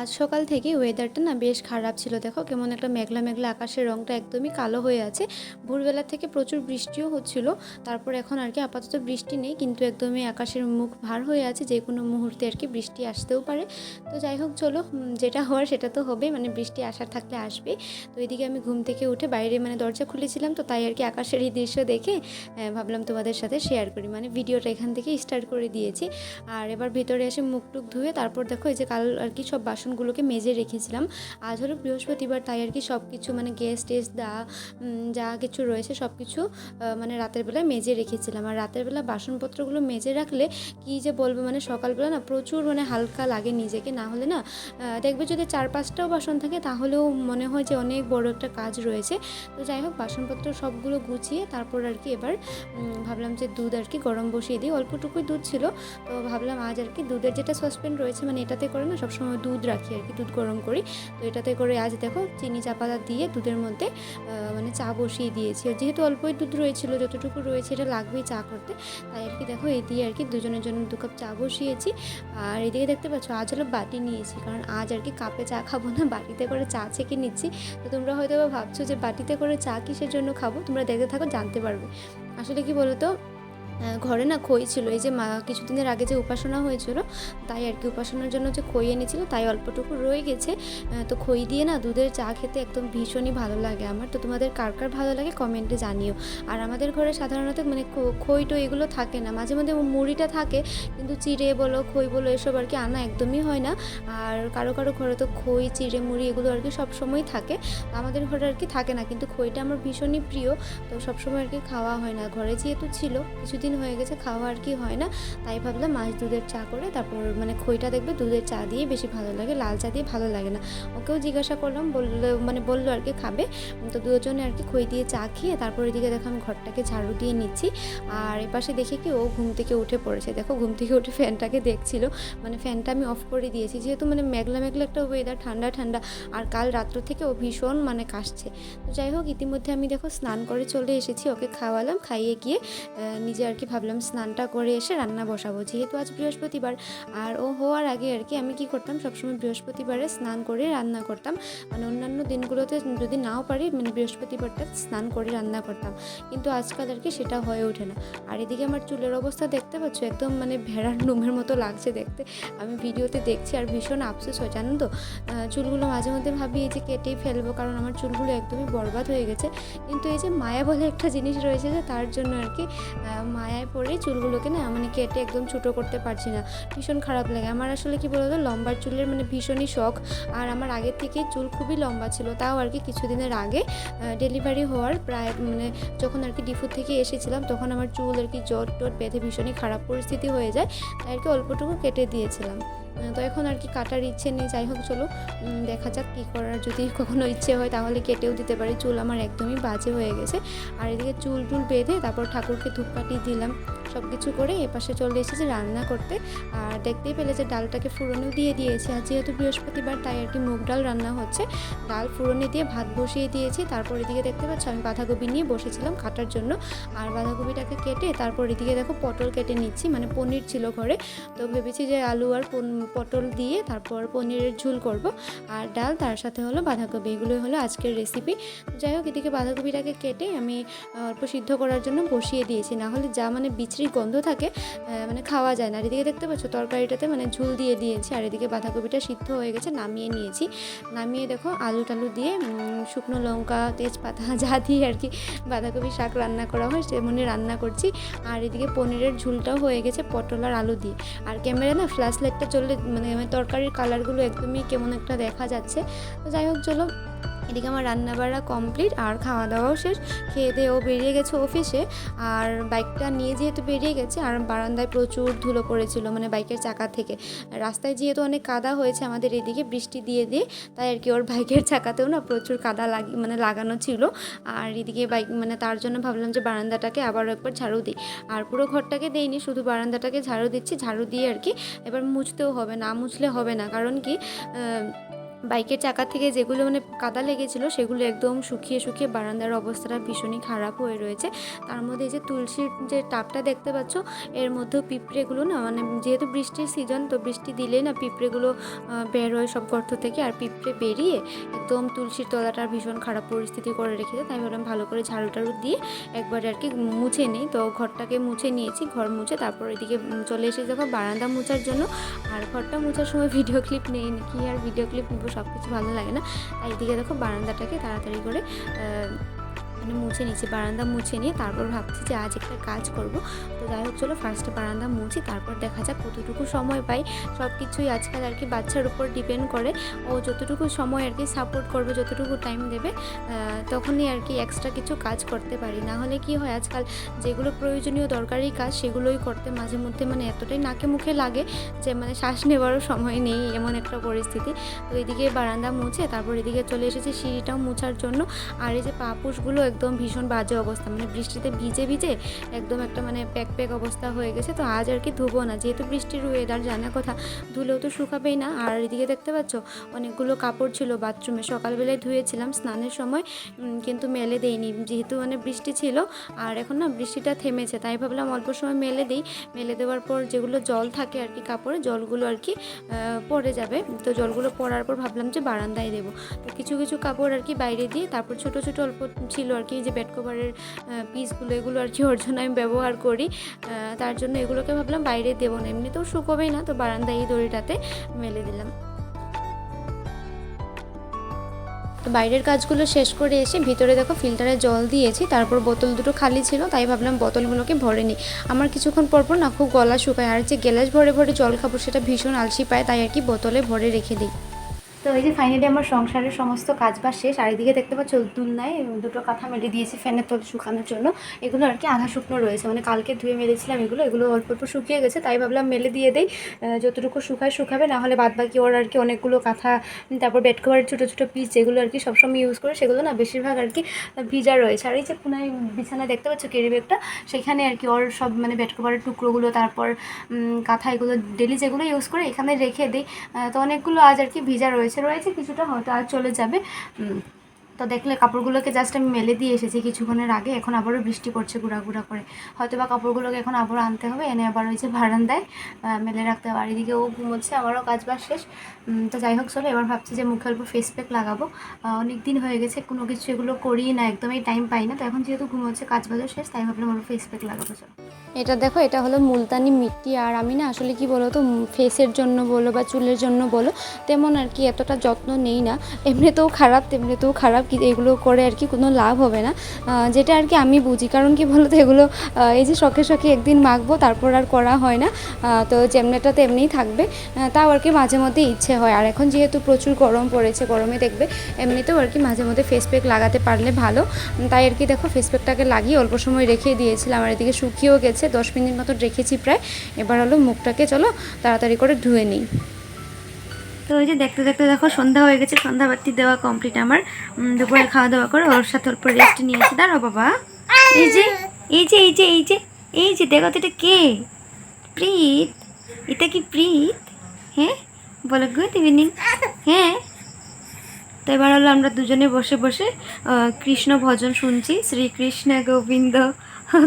আজ সকাল থেকে ওয়েদারটা না বেশ খারাপ ছিল। দেখো কেমন একটা মেঘলা মেঘলা আকাশের রংটা একদমই কালো হয়ে আছে। ভোরবেলা থেকে প্রচুর বৃষ্টিও হচ্ছিল। তারপর এখন আর কি আপাতত বৃষ্টি নেই, কিন্তু একদমই আকাশের মুখ ভার হয়ে আছে। যে কোনো মুহূর্তে আর কি বৃষ্টি আসতেও পারে। তো যাই হোক, চলো যেটা হওয়ার সেটা তো হবে মানে বৃষ্টি আসার থাকলে আসবে। তো এদিকে আমি ঘুম থেকে উঠে বাইরে মানে দরজা খুলেছিলাম, তো তাই আর কি আকাশের এই দৃশ্য দেখে ভাবলাম তোমাদের সাথে শেয়ার করি। মানে ভিডিওটা এখান থেকে স্টার্ট করে দিয়েছি। আর এবার ভিতরে এসে মুখ টুক ধুয়ে তারপর দেখো এই যে কাল আর কি সব বাসনগুলোকে মেজে রেখেছিলাম। আজ হলো বৃহস্পতিবার, তাই আর কি সব কিছু মানে গ্যাস টেস দা যা কিছু রয়েছে সব কিছু মানে রাতের বেলায় মেজে রেখেছিলাম। আর রাতের বেলা বাসনপত্রগুলো মেজে রাখলে কি যে বলব মানে সকালবেলা না প্রচুর মানে হালকা লাগে নিজেকে। না হলে না দেখবে যদি চার পাঁচটাও বাসন থাকে তাহলেও মনে হয় যে অনেক বড় একটা কাজ রয়েছে। তো যাই হোক, বাসনপত্র সবগুলো গুছিয়ে তারপর আর কি এবার ভাবলাম যে দুধ আর কি গরম বসিয়ে দিই। অল্পটুকুই দুধ ছিল, তো ভাবলাম আজ আর কি দুধের যেটা সসপ্যান রয়েছে মানে এটাতে করে না সবসময় দুধ রাখি। আর কি, দুধ গরম করি। তো এটাতে করে আজ দেখো চিনি চা পাতা দিয়ে দুধের মধ্যে মানে চা বসিয়ে দিয়েছি। আর যেহেতু অল্পই দুধ রয়েছিল, যতটুকু রয়েছে এটা লাগবেই চা করতে। তাই আর কি দেখো এই দিয়ে আর কি দুজনের জন্য দু কাপ চা বসিয়েছি। আর এদিকে দেখতে পাচ্ছ, আজ হলো বাটি নিয়েছি, কারণ আজ আর কি কাপে চা খাব না, বাটিতে করে চা ছেঁকে নিচ্ছি। তো তোমরা হয়তো ভাবছ যে বাটিতে করে চা কিসের জন্য খাব? তোমরা দেখতে থাকো, জানতে পারবে। আসলে কি বলো তো ঘরে না খই ছিল। এই যে মা কিছুদিনের আগে যে উপাসনা হয়েছিল, তাই আর কি উপাসনার জন্য যে খই এনেছিল, তাই অল্পটুকু রয়ে গেছে। তো খই দিয়ে না দুধের চা খেতে একদম ভীষণই ভালো লাগে আমার। তো তোমাদের কার কার ভালো লাগে কমেন্টে জানিও। আর আমাদের ঘরে সাধারণত মানে খই তো এগুলো থাকে না, মাঝে মধ্যে মুড়িটা থাকে, কিন্তু চিড়ে বলো, খই বলো, এসব আর কি আনা একদমই হয় না। আর কারও কারও ঘরে তো খই, চিড়ে, মুড়ি এগুলো আর কি সবসময় থাকে। আমাদের ঘরে আর কি থাকে না, কিন্তু খইটা আমার ভীষণই প্রিয়। তো সবসময় আর কি খাওয়া হয় না। ঘরে যেহেতু ছিল, কিছুদিন হয়ে গেছে, খাওয়া আর কি হয় না। তাই ভাবলাম মাছ দুধের চা করে তারপর মানে খইটা দেখবে দুধের চা দিয়ে বেশি ভালো লাগে, লাল চা দিয়ে ভালো লাগে না। ওকেও জিজ্ঞাসা করলাম, বলল মানে বলল আর কি খাবে। তো দুজনে আর কি খই দিয়ে চা খেয়ে তারপর এদিকে দেখো আমি ঘরটাকে ঝাড়ু দিয়ে নিচ্ছি। আর এপাশে দেখি কি ও ঘুম থেকে উঠে পড়েছে। দেখো ঘুম থেকে উঠে ফ্যানটাকে দেখছিল। মানে ফ্যানটা আমি অফ করে দিয়েছি। যেহেতু মানে মেঘলা মেঘলা একটা ওয়েদার ঠান্ডা ঠান্ডা। আর কাল রাত্র থেকে ও ভীষণ মানে কাশছে। তো যাই হোক, ইতিমধ্যে আমি দেখো স্নান করে চলে এসেছি। ওকে খাওয়ালাম, খাইয়ে গিয়ে নিজে আর কি ভাবলাম স্নানটা করে এসে রান্না বসাবো। যেহেতু আজ বৃহস্পতিবার আর ও হওয়ার আগে আর কি আমি কি করতাম সবসময় বৃহস্পতিবারে স্নান করে রান্না করতাম। মানে অন্যান্য দিনগুলোতে যদি নাও পারি মানে বৃহস্পতিবারটা স্নান করে রান্না করতাম। কিন্তু আজকাল আর কি সেটা হয়ে ওঠে না। আর এদিকে আমার চুলের অবস্থা দেখতে পাচ্ছ? একদম মানে ভেড়ার নুমের মতো লাগছে দেখতে। আমি ভিডিওতে দেখছি আর ভীষণ আফসোস হয় জানো তো? চুলগুলো মাঝে মধ্যে ভাবি এই যে কেটেই ফেলব কারণ আমার চুলগুলো একদমই বরবাদ হয়ে গেছে। কিন্তু এই যে মায়া বলে একটা জিনিস রয়েছে যে তার জন্য আর কি আহ, মায়ায় পড়ে চুলগুলোকে না মানে কেটে একদম ছোটো করতে পারছি না। ভীষণ খারাপ লাগে। আমার আসলে কি বলতো লম্বা চুলের মানে ভীষণই শখ। আর আমার আগের থেকে চুল খুবই লম্বা ছিল। তাও আর কি কিছুদিনের আগে ডেলিভারি হওয়ার প্রায় মানে যখন আর কি ডিফু থেকে এসেছিলাম, তখন আমার চুল আর কি জট টট বেঁধে ভীষণই খারাপ পরিস্থিতি হয়ে যায়। তাই আর কি অল্পটুকু কেটে দিয়েছিলাম। তো এখন আর কি কাটার ইচ্ছে নেই। যাই হোক, চলো দেখা যাক কী করার। যদি কখনো ইচ্ছে হয়, তাহলে কেটেও দিতে পারি। চুল আমার একদমই বাজে হয়ে গেছে। আর এদিকে চুল টুল বেঁধে তারপর ঠাকুরকে ধূপকাঠি দিলাম। সব কিছু করে এপাশে চলে এসেছি রান্না করতে। আর দেখতেই পেলে যে ডালটাকে ফুরনেও দিয়ে দিয়েছি। আর যেহেতু বৃহস্পতিবার, তাই আর কি মুগ ডাল রান্না হচ্ছে। ডাল ফুরনে দিয়ে ভাত বসিয়ে দিয়েছি। তারপর এদিকে দেখতে পাচ্ছ, আমি বাঁধাকপি নিয়ে বসেছিলাম কাটার জন্য। আর বাঁধাকপিটাকে কেটে তারপর এদিকে দেখো পটল কেটে নিচ্ছি মানে পনির ছিল ঘরে। তো ভেবেছি যে আলু আর পটল দিয়ে তারপর পনিরের ঝুল করব। আর ডাল তার সাথে হলো বাঁধাকপি, এগুলোই হলো আজকের রেসিপি যাই হোক, এদিকে বাঁধাকপিটাকে কেটে আমি অল্প সিদ্ধ করার জন্য বসিয়ে দিয়েছি। না হলে যা মানে বিচরি গন্ধ থাকে মানে খাওয়া যায় না। আর এদিকে দেখতে পাচ্ছ তরকারিটাতে মানে ঝুল দিয়ে দিয়েছি, আর এদিকে বাঁধাকপিটা সিদ্ধ হয়ে গেছে, নামিয়ে নিয়েছি। নামিয়ে দেখো আলু টালু দিয়ে শুকনো লঙ্কা, তেজপাতা যা দিয়ে আর কি বাঁধাকপি শাক রান্না করা হয় সেমনি রান্না করছি। আর এদিকে পনিরের ঝুলটাও হয়ে গেছে পটল আর আলু দিয়ে। আর ক্যামেরা না ফ্ল্যাশ লাইটটা চললে মানে তরকারির কালারগুলো একদমই কেমন একটা দেখা যাচ্ছে। তো যাই হোক, চলো এদিকে আমার রান্না বাড়া কমপ্লিট আর খাওয়া দাওয়াও শেষ। খেয়ে দিয়ে ও বেরিয়ে গেছে অফিসে আর বাইকটা নিয়ে যেহেতু বেরিয়ে গেছে, আর বারান্দায় প্রচুর ধুলো পড়েছিল মানে বাইকের চাকা থেকে। রাস্তায় যেহেতু অনেক কাদা হয়েছে, আমাদের এদিকে বৃষ্টি দিয়ে দিয়ে, তাই আর কি ওর বাইকের চাকাতেও না প্রচুর কাদা লাগি মানে লাগানো ছিল। আর এদিকে বাইক মানে তার জন্য ভাবলাম যে বারান্দাটাকে আবারও একবার ঝাড়ু দিই। আর পুরো ঘরটাকে দেইনি, শুধু বারান্দাটাকে ঝাড়ু দিচ্ছি। ঝাড়ু দিয়ে আর কি, এবার মুছতেও হবে না, মুছলে হবে না। কারণ কি বাইকের চাকা থেকে যেগুলো মানে কাদা লেগেছিল, সেগুলো একদম শুকিয়ে শুকিয়ে বারান্দার অবস্থাটা ভীষণই খারাপ হয়ে রয়েছে। তার মধ্যে এই যে তুলসীর যে টাবটা দেখতে পাচ্ছ, এর মধ্যেও পিঁপড়েগুলো না মানে যেহেতু বৃষ্টির সিজন তো বৃষ্টি দিলেই না পিঁপড়েগুলো বের হয় সব গর্ত থেকে আর পিঁপড়ে বেরিয়ে একদম তুলসীর তলাটা ভীষণ খারাপ পরিস্থিতি করে রেখেছে। তাই ভাবলাম ভালো করে ঝাড়ু টাড়ু দিয়ে একবারে আর কি মুছে নিই। তো ঘরটাকে মুছে নিয়েছি, ঘর মুছে তারপর এদিকে চলে এসে দেখো বারান্দা মোছার জন্য। আর ঘরটা মোছার সময় ভিডিও ক্লিপ নেই, কি আর ভিডিও ক্লিপ সব কিছু ভালো লাগে না। তাই এদিকে দেখো বারান্দাটাকে তাড়াতাড়ি করে মানে মুছে নিচ্ছি বারান্দা মুছে নিয়ে তারপর ভাবছি যে আজ একটা কাজ করব। তো যাই হোক, চলো ফার্স্টে বারান্দা মুছি, তারপর দেখা যাক কতটুকু সময় পাই। সব কিছুই আজকাল আর কি বাচ্চার উপর ডিপেন্ড করে। ও যতটুকু সময় আর কি সাপোর্ট করবে, যতটুকু টাইম দেবে তখনই আর কি এক্সট্রা কিছু কাজ করতে পারি। না হলে কি হয় আজকাল যেগুলো প্রয়োজনীয় দরকারি কাজ, সেগুলোই করতে মাঝে মধ্যে মানে এতটাই নাকে মুখে লাগে যে মানে শ্বাস নেবারও সময় নেই এমন একটা পরিস্থিতি। তো এদিকে বারান্দা মুছে, তারপর এদিকে চলে এসেছি সিঁড়িটাও মুছার জন্য। আর এই যে পাপুসগুলো একদম ভীষণ বাজে অবস্থা। মানে বৃষ্টিতে ভিজে ভিজে একদম একটা মানে প্যাক প্যাক অবস্থা হয়ে গেছে। তো আজ আর কি ধুবো না। যেহেতু বৃষ্টির ওয়েদার জানা কথা, ধুলেও তো শুকাবেই না। আর এদিকে দেখতে পাচ্ছ, অনেকগুলো কাপড় ছিল বাথরুমে। সকালবেলায় ধুয়েছিলাম স্নানের সময় কিন্তু মেলে দেইনি। যেহেতু মানে বৃষ্টি ছিল, আর এখন না বৃষ্টিটা থেমেছে, তাই ভাবলাম অল্প সময় মেলে দিই। মেলে দেওয়ার পর যেগুলো জল থাকে আর কি কাপড়ে, জলগুলো আর কি পড়ে যাবে। তো জলগুলো পড়ার পর ভাবলাম যে বারান্দায় দেবো। তো কিছু কিছু কাপড় আর কি বাইরে দিয়ে, তারপর ছোট ছোট অল্প ছিল আর কি যে বেড কভারের পিসগুলো এগুলো আর কি ওর জন্য আমি ব্যবহার করি। তার জন্য এগুলোকে ভাবলাম বাইরে দেবো না। এমনিতেও শুকোবেই না, তো বারান্দায় এই দড়িটাতে মেলে দিলাম। তো বাইরের কাজগুলো শেষ করে এসে ভিতরে দেখো ফিল্টারে জল দিয়েছি, তারপর বোতল দুটো খালি ছিল, তাই ভাবলাম বোতলগুলোকে ভরে নিই। আমার কিছুক্ষণ পর পর না, খুব গলা শুকায়, আর যে গ্যালাস ভরে ভরে জল খাব, সেটা ভীষণ আলসি পায়, তাই আর কি বোতলে ভরে রেখে দিই। তো এই যে ফাইনালি আমার সংসারের সমস্ত কাজ বাজ শেষ, আর এদিকে দেখতে পাচ্ছ দুলনায় দুটো কাঁথা মেলে দিয়েছি ফ্যানের তলে শুকানোর জন্য। এগুলো আর কি আধা শুকনো রয়েছে মানে কালকে ধুয়ে মেলেছিলাম এগুলো এগুলো অল্প অল্প শুকিয়ে গেছে, তাই ভাবলাম মেলে দিয়ে দেই। যতটুকু শুকায় শুকাবে, না হলে বাদ বাকি ওর আর কি অনেকগুলো কাঁথা তারপর বেড কভারের ছোটো ছোটো পিস যেগুলো আর কি সবসময় ইউজ করে, সেগুলো না বেশিরভাগ আর কি ভিজা রয়েছে। আর এই যে কোনায় বিছানায় দেখতে পাচ্ছ কেরি ব্যাগটা সেখানে আর কি ওর সব মানে বেড কভারের টুকরোগুলো, তারপর কাঁথা এগুলো ডেলি যেগুলো ইউজ করে, এখানে রেখে দিই। তো অনেকগুলো আজ আর কি ভিজা রয়েছে। রয়েছে কিছুটা হয়তো আর চলে যাবে। তো দেখলে কাপড়গুলোকে জাস্ট আমি মেলে দিয়ে এসেছি কিছুক্ষণের আগে এখন আবারও বৃষ্টি পড়ছে গুঁড়া করে। হয়তো বা কাপড়গুলোকে এখন আবারও আনতে হবে এনে আবার ওই যে বারান্দায় আহ, মেলে রাখতে হবে। আর এদিকে ও ঘুমোচ্ছে আমারও কাজ বাজ শেষ। তো যাই হোক চলো এবার ভাবছি যে মুখে অল্প ফেস প্যাক লাগাবো। অনেক দিন হয়ে গেছে কোনো কিছু এগুলো করি না একদমই টাইম পাই না। তো এখন যেহেতু ঘুমোচ্ছে কাজ বাজও শেষ তাই ভাবলাম আমার ফেস প্যাক লাগাবো চলো। এটা দেখো এটা হলো মুলতানি মিট্টি আর আমি না আসলে কি বলো তো ফেসের জন্য বলো বা চুলের জন্য বলো তেমন আর কি এতটা যত্ন নেই না। এমনিতেও খারাপ তেমনিতেও খারাপ এগুলো করে আর কি কোনো লাভ হবে না। যেটা আর কি আমি বুঝি। কারণ কি বলতো, এগুলো এই যে শখে শখে একদিন মাখবো, তারপর আর করা হয় না। তো যেমনিটা তো এমনিই থাকবে তাও আর কি মাঝে মধ্যে ইচ্ছে হয়। আর এখন যেহেতু প্রচুর গরম পড়েছে, গরমে দেখবে, এমনিতেও আর কি মাঝে মধ্যে ফেস প্যাক লাগাতে পারলে ভালো। তাই আর কি দেখো ফেস প্যাকটাকে লাগিয়ে অল্প সময় রেখে দিয়েছিলাম। আর এদিকে শুকিয়েও গেছে, দশ মিনিট মতো রেখেছি প্রায়। এবার হলো মুখটাকে চলো, তাড়াতাড়ি করে ধুয়ে নিই। তো ওই যে দেখতে দেখতে দেখো সন্ধ্যা হয়ে গেছে, সন্ধ্যা বাতি দেওয়া কমপ্লিট আমার। দুপুরে খাওয়া দাওয়া করে, ওর সাথে অল্প রেস্ট নিয়েছি দাঁড়াও বাবা। এই যে এই যে এই যে এই যে এই যে, দেখো তো এটা কে? প্রীত। এটা কি প্রীত? হ্যাঁ? বলো গুড ইভিনিং হ্যাঁ? তো এবার হলো আমরা দুজনে বসে বসে কৃষ্ণ ভজন শুনছি, শ্রীকৃষ্ণ গোবিন্দ।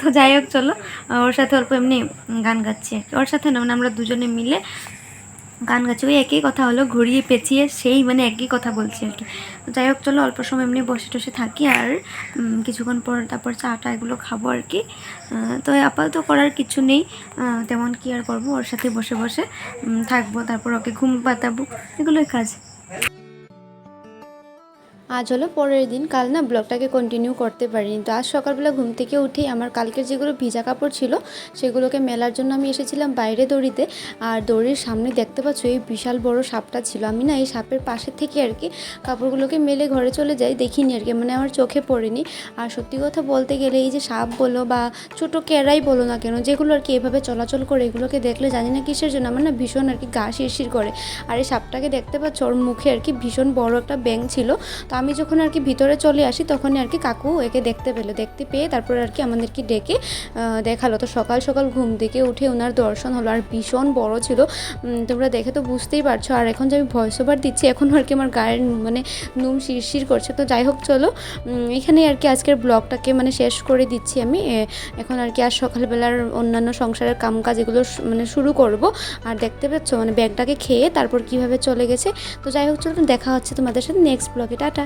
তো যাই হোক, চলো ওর সাথে অল্প এমনি গান গাচ্ছি। আর কি। ওর সাথে না মানে আমরা দুজনে মিলে গান গাছে ওই একই কথা হলো, ঘুরিয়ে পেঁচিয়ে সেই মানে একই কথা বলছি আর কি। যাই হোক, চলো অল্প সময় এমনি বসে টসে থাকি আর কিছুক্ষণ পর তারপর চাটা এগুলো খাব আর কি। তো আপাতত করার কিছু নেই। তেমন কি আর করব, ওর সাথে বসে বসে থাকব, তারপর ওকে ঘুম পাতাবো, এগুলোই কাজ। আজ হলো পরের দিন, কাল না ব্লগটাকে কন্টিনিউ করতে পারিনি। তো আজ সকালবেলা ঘুম থেকে উঠেই আমার কালকের যেগুলো ভিজা কাপড় ছিল, সেগুলোকে মেলার জন্য আমি এসেছিলাম বাইরে দড়িতে। আর দড়ির সামনে দেখতে পাচ্ছ এই বিশাল বড় সাপটা ছিল। আমি না এই সাপের পাশে থেকে আর কি কাপড়গুলোকে মেলে ঘরে চলে যাই, দেখিনি আর কি মানে আমার চোখে পড়েনি। আর সত্যি কথা বলতে গেলে এই যে সাপ বলো বা ছোটো কেরাই বলো না কেন, যেগুলো আর কি এভাবে চলাচল করে এগুলোকে দেখলে জানি না কিসের জন্য, আমার না ভীষণ আর কি গা শিরশির করে। আর এই সাপটাকে দেখতে পাচ্ছ, ওর মুখে আর কি ভীষণ বড় একটা ব্যাং ছিল। তো আমি যখন আর কি ভিতরে চলে আসি তখনই আর কি কাকু একে দেখতে পেল। দেখতে পেয়ে তারপর আর কি আমাদেরকে ডেকে দেখাল। তো সকাল সকাল ঘুম থেকে উঠে ওনার দর্শন হলো। আর ভীষণ বড় ছিল। তোমরা দেখে তো বুঝতেই পারছ। আর এখন যে আমি ভয়েস ওভার দিচ্ছি এখন আর কি আমার গায়ের মানে নুম শিরশির করছে। তো যাই হোক চলো। উম, এখানেই আর কি আজকের ব্লগটাকে মানে শেষ করে দিচ্ছি আমি। এখন আর কি আর সকালবেলার অন্যান্য সংসারের কামকাজ এগুলো মানে শুরু করব। আর দেখতে পাচ্ছ মানে ব্যাগটাকে খেয়ে তারপর কীভাবে চলে গেছে। তো যাই হোক চলো দেখা হচ্ছে তোমাদের সাথে নেক্সট ব্লগে টাটা।